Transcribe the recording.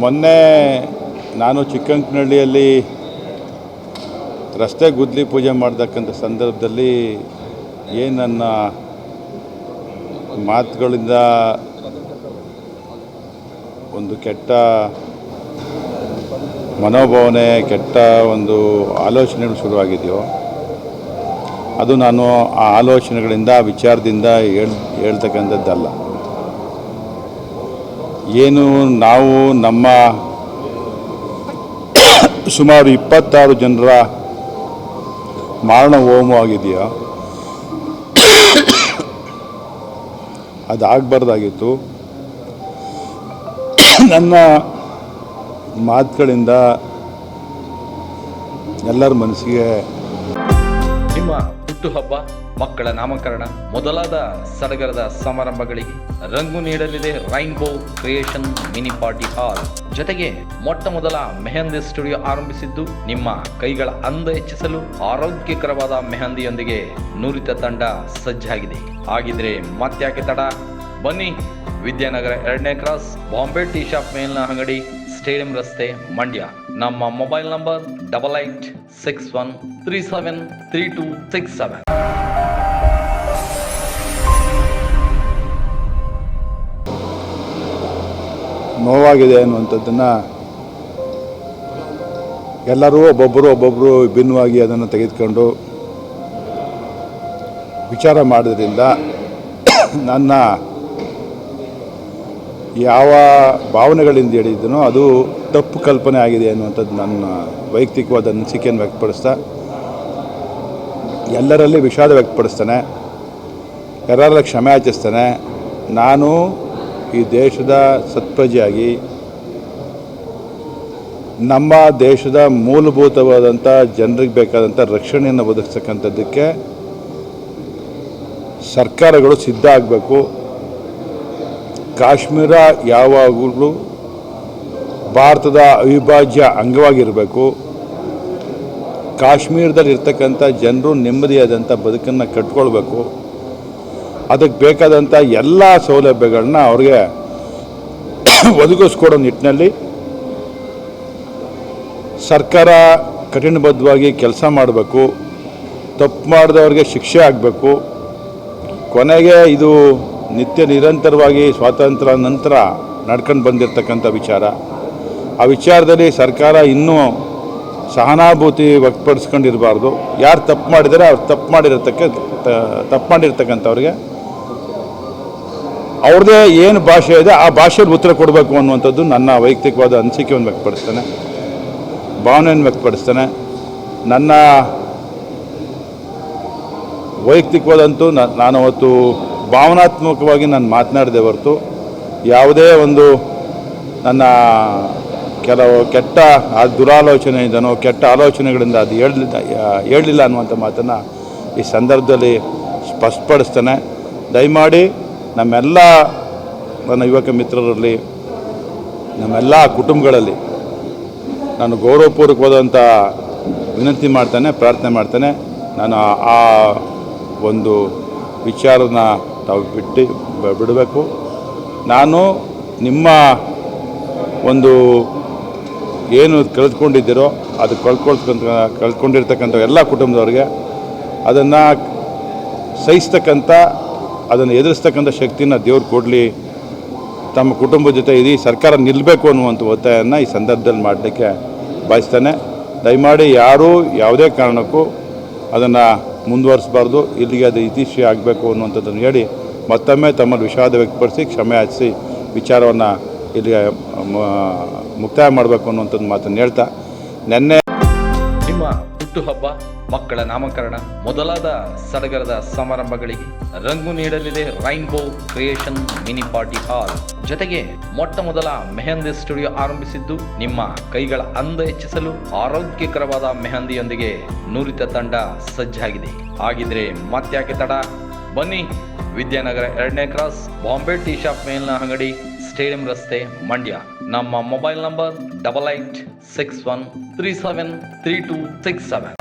ಮೊನ್ನೆ ನಾನು ಚಿಕ್ಕಂಕನಹಳ್ಳಿಯಲ್ಲಿ ರಸ್ತೆ ಗುದ್ಲಿ ಪೂಜೆ ಮಾಡ್ತಕ್ಕಂಥ ಸಂದರ್ಭದಲ್ಲಿ ಏನು ನನ್ನ ಮಾತುಗಳಿಂದ ಒಂದು ಕೆಟ್ಟ ಮನೋಭಾವನೆ, ಕೆಟ್ಟ ಒಂದು ಆಲೋಚನೆಗಳು ಶುರುವಾಗಿದೆಯೋ, ಅದು ನಾನು ಆ ಆಲೋಚನೆಗಳಿಂದ, ವಿಚಾರದಿಂದ ಹೇಳ್, ಹೇಳ್ತಕ್ಕಂಥದ್ದಲ್ಲ. ಏನು ನಾವು ನಮ್ಮ ಸುಮಾರು ಇಪ್ಪತ್ತಾರು ಜನರ ಮಾರಣ ಹೋಮವಾಗಿದೆಯೋ ಅದಾಗಬಾರ್ದಾಗಿತ್ತು. ನನ್ನ ಮಾತುಗಳಿಂದ ಎಲ್ಲರ ಮನಸ್ಸಿಗೆ ನಿಮ್ಮ ಹುಟ್ಟುಹಬ್ಬ ಮಕ್ಕಳ ನಾಮಕರಣ, ಮೊದಲಾದ ಸಡಗರದ ಸಮಾರಂಭಗಳಿಗೆ ರಂಗು ನೀಡಲಿದೆ rainbow creation mini party hall. ಜೊತೆಗೆ ಮೊಟ್ಟ ಮೊದಲ ಮೆಹಂದಿ ಸ್ಟುಡಿಯೋ ಆರಂಭಿಸಿದ್ದು ನಿಮ್ಮ ಕೈಗಳ ಅಂದ ಹೆಚ್ಚಿಸಲು ಆರೋಗ್ಯಕರವಾದ ಮೆಹಂದಿಯೊಂದಿಗೆ ನುರಿತ ತಂಡ ಸಜ್ಜಾಗಿದೆ. ಹಾಗಿದ್ರೆ ಮತ್ತ್ಯಾಕೆ ತಡ? ಬನ್ನಿ ವಿದ್ಯಾನಗರ ಎರಡನೇ ಕ್ರಾಸ್ ಬಾಂಬೆ ಟೀ ಶಾಪ್ ಮೇಲಿನ ಅಂಗಡಿ, ಸ್ಟೇಡಿಯಂ ರಸ್ತೆ ಮಂಡ್ಯ. ನಮ್ಮ mobile number double eight six one three seven three two six seven. ನೋವಾಗಿದೆ ಅನ್ನುವಂಥದ್ದನ್ನು ಎಲ್ಲರೂ ಒಬ್ಬೊಬ್ಬರು ಒಬ್ಬೊಬ್ಬರು ಭಿನ್ನವಾಗಿ ಅದನ್ನು ತೆಗೆದುಕೊಂಡು ವಿಚಾರ ಮಾಡೋದ್ರಿಂದ ನನ್ನ ಯಾವ ಭಾವನೆಗಳಿಂದ ಹೇಳಿದ್ದನೋ ಅದು ತಪ್ಪು ಕಲ್ಪನೆ ಆಗಿದೆ ಅನ್ನುವಂಥದ್ದು ನನ್ನ ವೈಯಕ್ತಿಕವಾದ ಅನಿಸಿಕೆಯನ್ನು ವ್ಯಕ್ತಪಡಿಸ್ತಾ ಎಲ್ಲರಲ್ಲಿ ವಿಷಾದ ವ್ಯಕ್ತಪಡಿಸ್ತಾನೆ, ಎಲ್ಲರಲ್ಲಿ ಕ್ಷಮೆ ಆಚರಿಸ್ತಾನೆ. ನಾನು ಈ ದೇಶದ ಸತ್ಪ್ರಜೆಯಾಗಿ ನಮ್ಮ ದೇಶದ ಮೂಲಭೂತವಾದಂಥ ಜನರಿಗೆ ಬೇಕಾದಂಥ ರಕ್ಷಣೆಯನ್ನು ಒದಗಿಸ್ತಕ್ಕಂಥದ್ದಕ್ಕೆ ಸರ್ಕಾರಗಳು ಸಿದ್ಧ ಆಗಬೇಕು. ಕಾಶ್ಮೀರ ಯಾವಾಗಲೂ ಭಾರತದ ಅವಿಭಾಜ್ಯ ಅಂಗವಾಗಿರಬೇಕು. ಕಾಶ್ಮೀರದಲ್ಲಿ ಇರ್ತಕ್ಕಂಥ ಜನರು ನೆಮ್ಮದಿಯಾದಂಥ ಬದುಕನ್ನು ಕಟ್ಕೊಳ್ಬೇಕು. ಅದಕ್ಕೆ ಬೇಕಾದಂಥ ಎಲ್ಲ ಸೌಲಭ್ಯಗಳನ್ನ ಅವ್ರಿಗೆ ಒದಗಿಸ್ಕೊಡೋ ನಿಟ್ಟಿನಲ್ಲಿ ಸರ್ಕಾರ ಕಠಿಣಬದ್ಧವಾಗಿ ಕೆಲಸ ಮಾಡಬೇಕು, ತಪ್ಪು ಮಾಡಿದವ್ರಿಗೆ ಶಿಕ್ಷೆ ಆಗಬೇಕು. ಕೊನೆಗೆ ಇದು ನಿತ್ಯ ನಿರಂತರವಾಗಿ ಸ್ವಾತಂತ್ರ್ಯ ನಂತರ ನಡ್ಕೊಂಡು ಬಂದಿರತಕ್ಕಂಥ ವಿಚಾರ. ಆ ವಿಚಾರದಲ್ಲಿ ಸರ್ಕಾರ ಇನ್ನೂ ಸಹಾನುಭೂತಿ ವ್ಯಕ್ತಪಡಿಸ್ಕೊಂಡಿರಬಾರ್ದು. ಯಾರು ತಪ್ಪು ಮಾಡಿದರೆ ಅವ್ರು ತಪ್ಪು ಮಾಡಿರತಕ್ಕ ತಪ್ಪು ಮಾಡಿರ್ತಕ್ಕಂಥವ್ರಿಗೆ ಅವ್ರದ್ದೇ ಏನು ಭಾಷೆ ಇದೆ, ಆ ಭಾಷೆಯಲ್ಲಿ ಉತ್ತರ ಕೊಡಬೇಕು ಅನ್ನುವಂಥದ್ದು ನನ್ನ ವೈಯಕ್ತಿಕವಾದ ಅನಿಸಿಕೆಯನ್ನು ವ್ಯಕ್ತಪಡಿಸ್ತೇನೆ. ಭಾವನೆಯನ್ನು ವ್ಯಕ್ತಪಡಿಸ್ತೇನೆ. ನನ್ನ ವೈಯಕ್ತಿಕವಾದಂತೂ ನಾನು ಅವತ್ತು ಭಾವನಾತ್ಮಕವಾಗಿ ನಾನು ಮಾತನಾಡಿದೆ ಹೊರತು, ಯಾವುದೇ ಒಂದು ನನ್ನ ಕೆಲವು ಕೆಟ್ಟ ಆ ದುರಾಲೋಚನೆಯಿಂದನೋ ಕೆಟ್ಟ ಆಲೋಚನೆಗಳಿಂದ ಅದು ಹೇಳಲಿಲ್ಲ ಹೇಳಲಿಲ್ಲ ಅನ್ನುವಂಥ ಮಾತನ್ನು ಈ ಸಂದರ್ಭದಲ್ಲಿ ಸ್ಪಷ್ಟಪಡಿಸ್ತೇನೆ. ದಯಮಾಡಿ ನಮ್ಮೆಲ್ಲ ನನ್ನ ಯುವಕ ಮಿತ್ರರಲ್ಲಿ, ನಮ್ಮೆಲ್ಲ ಕುಟುಂಬಗಳಲ್ಲಿ ನಾನು ಗೌರವಪೂರ್ವಕವಾದಂಥ ವಿನಂತಿ ಮಾಡ್ತೇನೆ, ಪ್ರಾರ್ಥನೆ ಮಾಡ್ತೇನೆ. ನಾನು ಆ- ಒಂದು ವಿಚಾರನ ತಾವು ಬಿಟ್ಟು ಬಿಡಬೇಕು. ನಾನು ನಿಮ್ಮ ಒಂದು ಏನು ಕಳೆದುಕೊಂಡಿದ್ದೀರೋ ಅದು ಕಳ್ಕೊಳ್ತಕ್ಕಂಥ, ಕಳ್ಕೊಂಡಿರ್ತಕ್ಕಂಥ ಎಲ್ಲ ಕುಟುಂಬದವ್ರಿಗೆ ಅದನ್ನು ಸಹಿಸ್ತಕ್ಕಂಥ ಅದನ್ನು ಎದುರಿಸ್ತಕ್ಕಂಥ ಶಕ್ತಿನ ದೇವ್ರು ಕೊಡಲಿ. ತಮ್ಮ ಕುಟುಂಬದ ಜೊತೆ ಇಡೀ ಸರ್ಕಾರ ನಿಲ್ಲಬೇಕು ಅನ್ನುವಂಥ ಒತ್ತಾಯವನ್ನು ಈ ಸಂದರ್ಭದಲ್ಲಿ ಮಾಡಲಿಕ್ಕೆ ಬಯಸ್ತಾನೆ. ದಯಮಾಡಿ ಯಾರೂ ಯಾವುದೇ ಕಾರಣಕ್ಕೂ ಅದನ್ನು ಮುಂದುವರಿಸಬಾರ್ದು. ಇಲ್ಲಿಗೆ ಅದು ಇತಿಶ್ರೀ ಆಗಬೇಕು ಅನ್ನುವಂಥದ್ದನ್ನು ಹೇಳಿ ಮತ್ತೊಮ್ಮೆ ತಮ್ಮಲ್ಲಿ ವಿಷಾದ ವ್ಯಕ್ತಪಡಿಸಿ, ಕ್ಷಮೆ ಯಾಚಿಸಿ ವಿಚಾರವನ್ನು ಇಲ್ಲಿಗೆ ಮುಕ್ತಾಯ ಮಾಡಬೇಕು ಅನ್ನುವಂಥದ್ದು ಮಾತನ್ನು ಹೇಳ್ತಾ. ನೆನ್ನೆ ಹುಟ್ಟುಹಬ್ಬ, ಮಕ್ಕಳ ನಾಮಕರಣ, ಮೊದಲಾದ ಸಡಗರದ ಸಮಾರಂಭಗಳಿಗೆ ರಂಗು ನೀಡಲಿದೆ rainbow creation mini party hall. ಜೊತೆಗೆ ಮೊಟ್ಟ ಮೊದಲ ಮೆಹಂದಿ ಸ್ಟುಡಿಯೋ ಆರಂಭಿಸಿದ್ದು ನಿಮ್ಮ ಕೈಗಳ ಅಂದ ಹೆಚ್ಚಿಸಲು ಆರೋಗ್ಯಕರವಾದ ಮೆಹಂದಿಯೊಂದಿಗೆ ನುರಿತ ತಂಡ ಸಜ್ಜಾಗಿದೆ. ಹಾಗಿದ್ರೆ ಮತ್ತ್ಯಾಕೆ ತಡ? ಬನ್ನಿ ವಿದ್ಯಾನಗರ ಎರಡನೇ ಕ್ರಾಸ್ ಬಾಂಬೆ ಟೀ ಶಾಪ್ ಮೇಲಿನ ಅಂಗಡಿ, ಸ್ಟೇಡಿಯಂ ರಸ್ತೆ, ಮಂಡ್ಯ. ನಮ್ಮ mobile number double eight six one three seven three two six seven